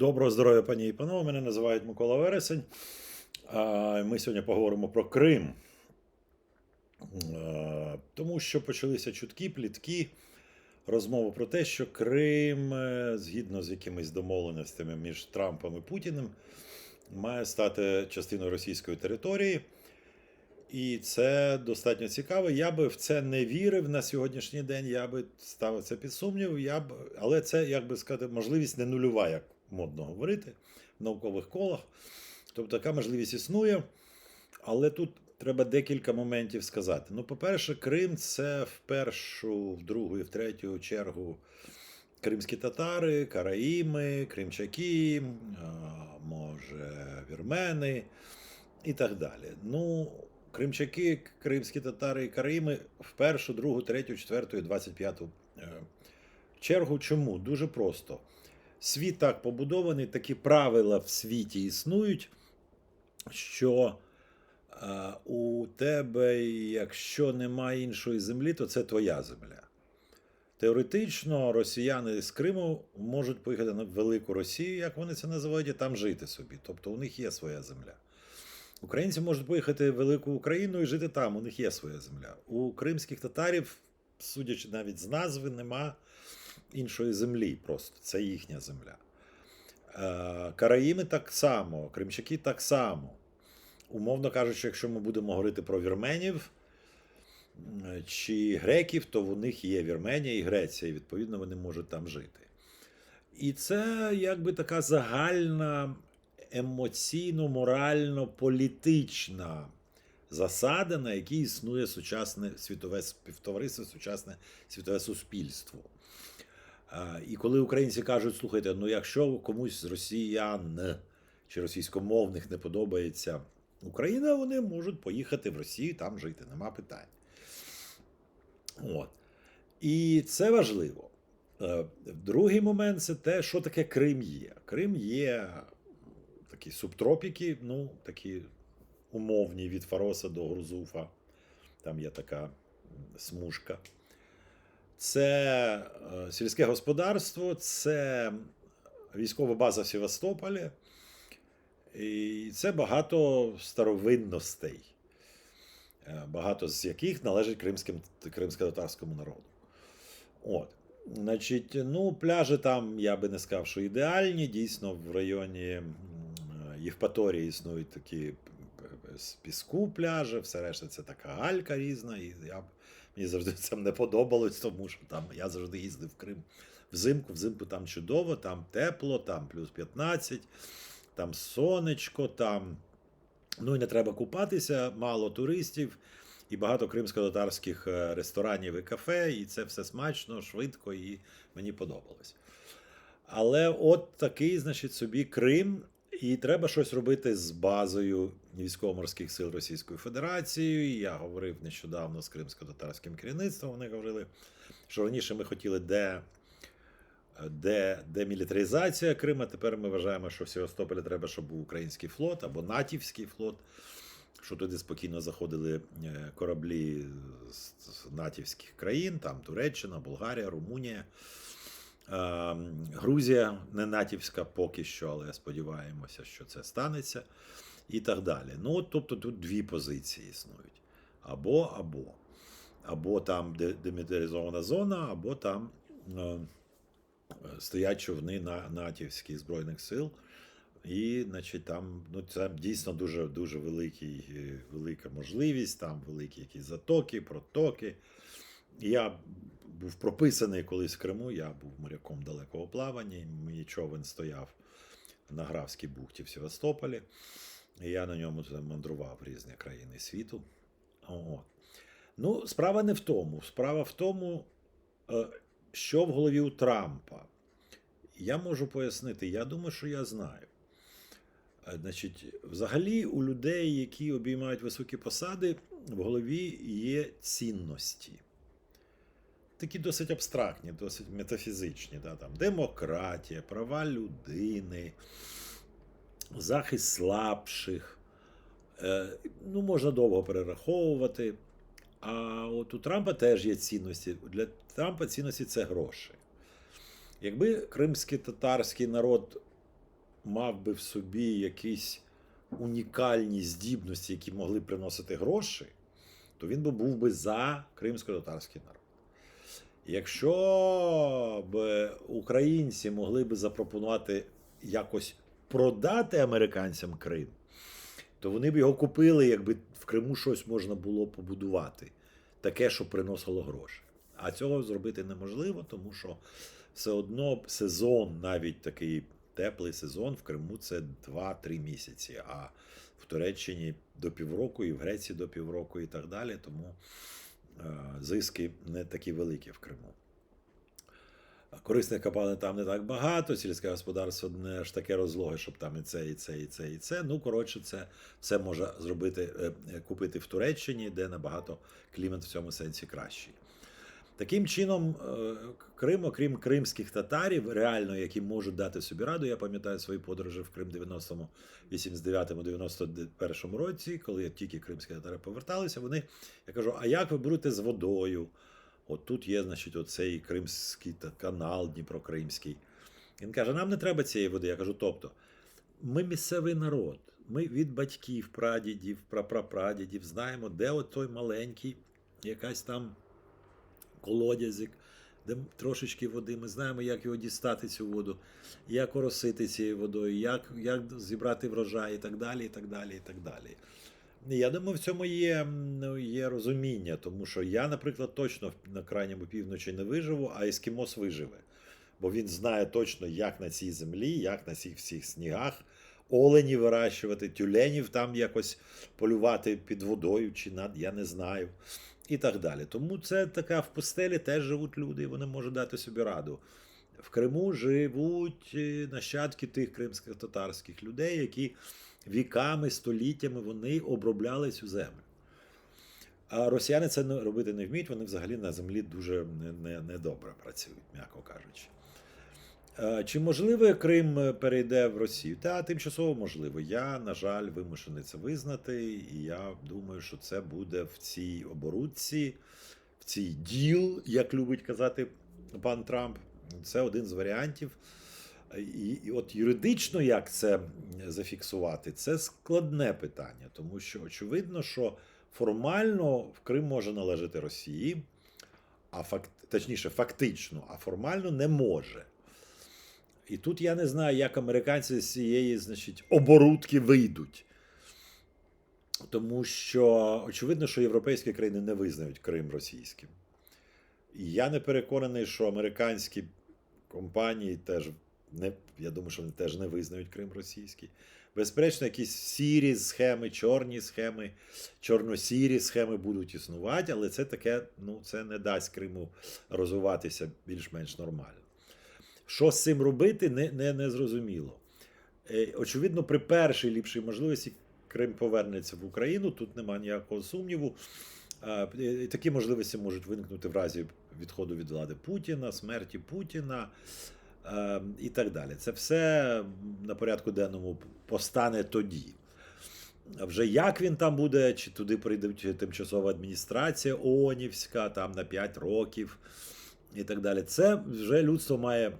Доброго здоров'я, пані і панове. Мене називають Микола Вересень. Ми сьогодні поговоримо про Крим. Тому що почалися чутки, плітки, розмови про те, що Крим, е, згідно з якимись домовленостями між Трампом і Путіним, має стати частиною російської території. І це достатньо цікаво. Я би в це не вірив на сьогоднішній день. Я би ставив це під сумнів. Я б, але це, як би сказати, можливість не нульова, як модно говорити в наукових колах. Тобто така можливість існує. Але тут треба декілька моментів сказати. Ну, по-перше, Крим це в першу, в другу і в третю чергу кримські татари, караїми, кримчаки, може, вірмени і так далі. Ну, кримчаки, кримські татари і караїми в першу, другу, третю, четверту і двадцять п'яту е, чергу. Чому? Дуже просто. Світ так побудований, такі правила в світі існують, що е, у тебе, якщо немає іншої землі, то це твоя земля. Теоретично росіяни з Криму можуть поїхати на велику Росію, як вони це називають, і там жити собі. Тобто у них є своя земля. Українці можуть поїхати в велику Україну і жити там, у них є своя земля. У кримських татарів, судячи навіть з назви, нема іншої землі, просто це їхня земля. Е, Караїми так само, кримчаки так само. Умовно кажучи, якщо ми будемо говорити про вірменів чи греків, то в них є Вірменія і Греція, і відповідно вони можуть там жити. І це якби така загальна емоційно-морально-політична засада, на якій існує сучасне світове співтовариство, сучасне світове суспільство. І коли українці кажуть, слухайте, ну якщо комусь з росіян чи російськомовних не подобається Україна, вони можуть поїхати в Росію, там жити, нема питань. От. І це важливо. Е, Другий момент це те, що таке Крим є. Крим є такі субтропіки, ну, такі умовні від Фароса до Грузуфа. Там є така смужка. Це е, сільське господарство, це військова база в Севастополі. І це багато старовинностей, е, багато з яких належить кримським, кримсько-татарському народу. От. Значить, ну, пляжі там, я би не сказав, що ідеальні. Дійсно, в районі м, Євпаторії існують такі з піску пляжі, все решта це така галька різна. І я, б- мені завжди це не подобалось, тому що там я завжди їздив в Крим взимку. Взимку там чудово, там тепло, там плюс 15, там сонечко, там. Ну і не треба купатися, мало туристів і багато кримсько-татарських е, ресторанів і кафе, і це все смачно, швидко, і мені подобалось. Але от такий, значить, собі Крим, і треба щось робити з базою військово-морських сил Російської Федерації. Я говорив нещодавно з кримсько-татарським керівництвом. Вони говорили, що раніше ми хотіли де, де, демілітаризація Крима. Тепер ми вважаємо, що в Севастополі треба, щоб був український флот або натівський флот. Що туди спокійно заходили е, кораблі з з натівських країн, там Туреччина, Болгарія, Румунія. Е, Грузія не натівська поки що, але сподіваємося, що це станеться. І так далі. Ну, тобто тут дві позиції існують: або, або. Або там де- демілітаризована зона, або там е, стоять човни на натівських збройних сил. І, значить, там ну, це дійсно дуже дуже великий, е, велика можливість, там великі якісь затоки, протоки. Я був прописаний колись в Криму, я був моряком далекого плавання, мій човен стояв на Графській бухті в Севастополі. І я на ньому мандрував в різні країни світу. От. Ну, справа не в тому. Справа в тому, е, що в голові у Трампа. Я можу пояснити, я думаю, що я знаю. Е, Значить, взагалі, у людей, які обіймають високі посади, в голові є цінності. Такі досить абстрактні, досить метафізичні. Да? Там, демократія, права людини, захист слабших. Е, ну, можна довго перераховувати. А от у Трампа теж є цінності. Для Трампа цінності це гроші. Якби кримський татарський народ мав би в собі якісь унікальні здібності, які могли приносити гроші, то він би був би за кримсько-татарський народ. Якщо б українці могли би запропонувати якось продати американцям Крим, то вони б його купили, якби в Криму щось можна було побудувати, таке, що приносило гроші. А цього зробити неможливо, тому що все одно сезон, навіть такий теплий сезон в Криму це 2-3 місяці, а в Туреччині до півроку, і в Греції до півроку, і так далі. Тому зиски не такі великі в Криму. Корисних копалин там не так багато, сільське господарство не ж таке розлоге, щоб там і це, і це, і це, і це. Ну, коротше, це все може зробити, е, е, купити в Туреччині, де набагато клімат в цьому сенсі кращий. Таким чином, е, Крим, окрім кримських татарів, реально, які можуть дати собі раду, я пам'ятаю свої подорожі в Крим 90-му, 89-му, 91-му році, коли тільки кримські татари поверталися, вони, я кажу, а як ви будете з водою? От тут є, значить, оцей кримський канал Дніпро-Кримський. Він каже: нам не треба цієї води. Я кажу, тобто, ми місцевий народ. Ми від батьків, прадідів, прапрапрадідів знаємо, де от той маленький, якась там колодязик, де трошечки води. Ми знаємо, як його дістати цю воду, як оросити цією водою, як, як зібрати врожай і так далі. і так далі, і так далі. Я думаю, в цьому є, ну, є розуміння, тому що я, наприклад, точно на крайньому півночі не виживу, а ескімос виживе. Бо він знає точно, як на цій землі, як на цих всіх снігах олені вирощувати, тюленів там якось полювати під водою чи над, я не знаю. І так далі. Тому це така в пустелі теж живуть люди, і вони можуть дати собі раду. В Криму живуть е, нащадки тих кримських татарських людей, які віками, століттями вони обробляли цю землю. А росіяни це робити не вміють, вони взагалі на землі дуже недобре не, не працюють, м'яко кажучи. Е, Чи можливо Крим е, перейде в Росію? Та тимчасово можливо. Я, на жаль, вимушений це визнати, і я думаю, що це буде в цій оборудці, в цій діл, як любить казати пан Трамп. Це один з варіантів. І, і от юридично як це зафіксувати, це складне питання, тому що очевидно, що формально в Крим може належати Росії, а факт, точніше, фактично, а формально не може. І тут я не знаю, як американці з цієї, значить, оборудки вийдуть. Тому що очевидно, що європейські країни не визнають Крим російським. І я не переконаний, що американські компанії теж не, я думаю, що вони теж не визнають Крим російський. Безперечно, якісь сірі схеми, чорні схеми, чорно-сірі схеми будуть існувати, але це таке, ну, це не дасть Криму розвиватися більш-менш нормально. Що з цим робити, не, не, не зрозуміло. Е, Очевидно, при першій ліпшій можливості Крим повернеться в Україну, тут немає ніякого сумніву. Е, Такі можливості можуть виникнути в разі відходу від влади Путіна, смерті Путіна е, і так далі. Це все на порядку денному постане тоді. Вже як він там буде, чи туди прийде тимчасова адміністрація ООНівська, там на 5 років і так далі. Це вже людство має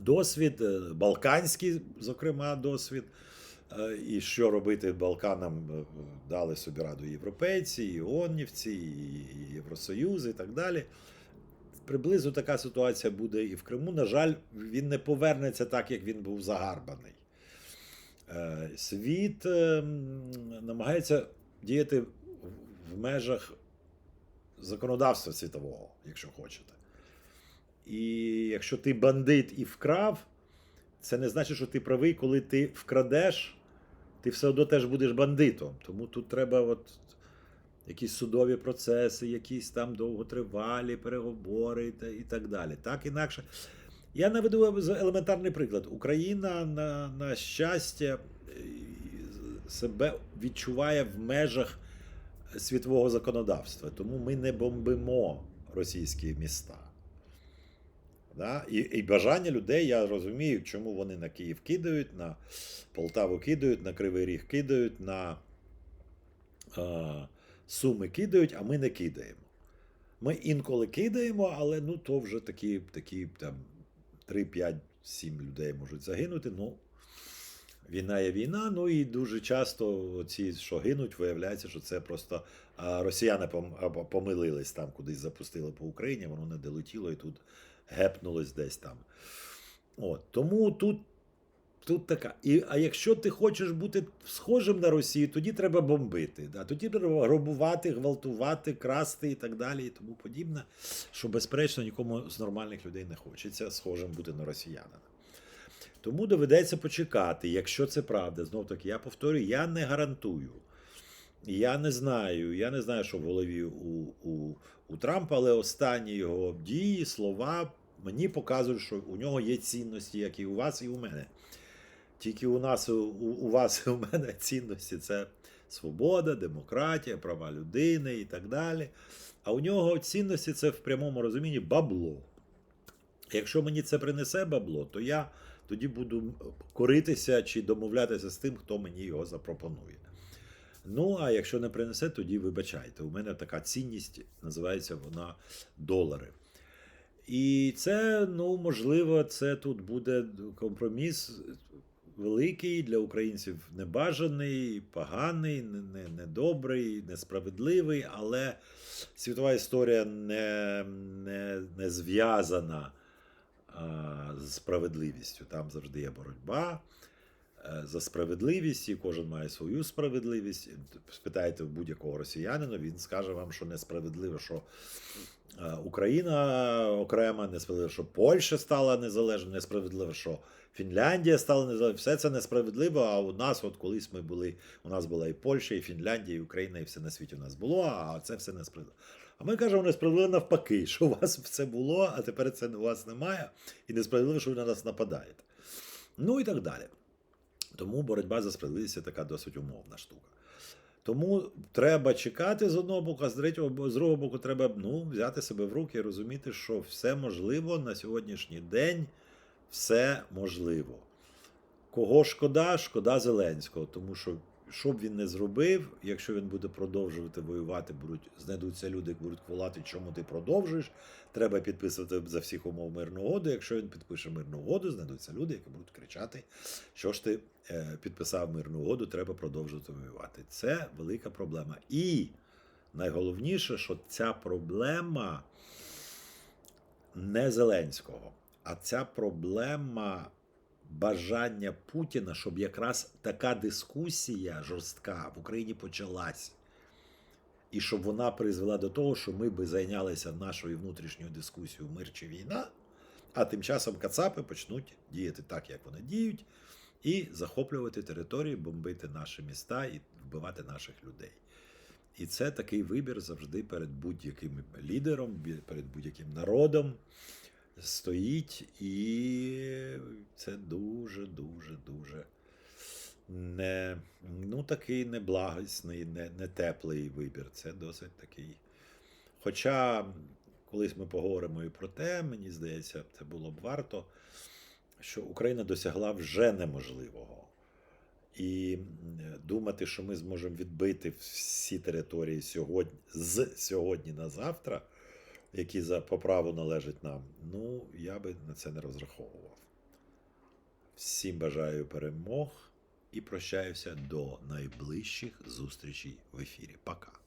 досвід, е, балканський, зокрема, досвід. Е, І що робити Балканам е, дали собі раду європейці, і ООНівці, і Євросоюз, і так далі. Приблизно така ситуація буде і в Криму. На жаль, він не повернеться так, як він був загарбаний. Світ намагається діяти в межах законодавства світового, якщо хочете. І якщо ти бандит і вкрав, це не значить, що ти правий, коли ти вкрадеш, ти все одно теж будеш бандитом. Тому тут треба от якісь судові процеси, якісь там довготривалі переговори та- і так далі. Так інакше. Я наведу елементарний приклад. Україна, на, на щастя, е, себе відчуває в межах світового законодавства, тому ми не бомбимо російські міста. Да? І, і бажання людей, я розумію, чому вони на Київ кидають, на Полтаву кидають, на Кривий Ріг кидають, на е, Суми кидають, а ми не кидаємо. Ми інколи кидаємо, але ну, то вже такі, такі там 3-5 сім людей можуть загинути. Ну, війна є війна. Ну і дуже часто ці, що гинуть, виявляється, що це просто росіяни пом- помилились там, кудись запустили по Україні, воно не долетіло і тут гепнулось десь там. От, тому тут, тут така. І, а якщо ти хочеш бути схожим на Росію, тоді треба бомбити. Да? Тоді треба грабувати, гвалтувати, красти і так далі, і тому подібне. Що, безперечно, нікому з нормальних людей не хочеться схожим бути на росіянина. Тому доведеться почекати, якщо це правда. Знов таки, я повторюю, я не гарантую. Я не знаю, я не знаю, що в голові у, у, у Трампа, але останні його дії, слова мені показують, що у нього є цінності, як і у вас, і у мене. Тільки у нас, у, у вас і у мене цінності це свобода, демократія, права людини і так далі. А у нього цінності це в прямому розумінні бабло. Якщо мені це принесе бабло, то я тоді буду коритися чи домовлятися з тим, хто мені його запропонує. Ну, а якщо не принесе, тоді вибачайте. У мене така цінність, називається вона долари. І це, ну, можливо, це тут буде компроміс великий для українців небажаний, поганий, не- не- недобрий, несправедливий, але світова історія не, не, не зв'язана з справедливістю. Там завжди є боротьба за справедливість, і кожен має свою справедливість. Спитайте будь-якого росіянина, він скаже вам, що несправедливо, що е, Україна окрема, несправедливо, що Польща стала незалежною, несправедливо, що Фінляндія стала незалежною. Все це несправедливо. А у нас, от колись ми були, у нас була і Польща, і Фінляндія, і Україна, і все на світі у нас було, а це все несправедливо. А ми кажемо несправедливо навпаки, що у вас все було, а тепер це у вас немає, і несправедливо, що ви на нас нападаєте. Ну і так далі. Тому боротьба за справедливість така досить умовна штука. Тому треба чекати з одного боку, а з третього з другого боку, треба ну, взяти себе в руки і розуміти, що все можливо на сьогоднішній день, все можливо. Кого шкода? Шкода Зеленського, тому що що б він не зробив, якщо він буде продовжувати воювати, будуть знайдуться люди, які будуть волати, чому ти продовжуєш. Треба підписувати за всіх умов мирну угоду. Якщо він підпише мирну угоду, знайдуться люди, які будуть кричати, що ж ти е, підписав мирну угоду, треба продовжувати воювати. Це велика проблема. І найголовніше, що ця проблема не Зеленського, а ця проблема бажання Путіна, щоб якраз така дискусія жорстка в Україні почалась. І щоб вона призвела до того, що ми би зайнялися нашою внутрішньою дискусією мир чи війна, а тим часом Кацапи почнуть діяти так, як вони діють, і захоплювати території, бомбити наші міста і вбивати наших людей. І це такий вибір завжди перед будь-яким лідером, перед будь-яким народом стоїть, і це дуже, дуже, не, ну, такий неблагісний, не, не теплий вибір. Це досить такий. Хоча колись ми поговоримо і про те, мені здається, це було б варто, що Україна досягла вже неможливого. І думати, що ми зможемо відбити всі території сьогодні, з сьогодні на завтра, які за по праву належать нам, ну я би на це не розраховував. Всім бажаю перемог і прощаюся до найближчих зустрічей в ефірі. Пока.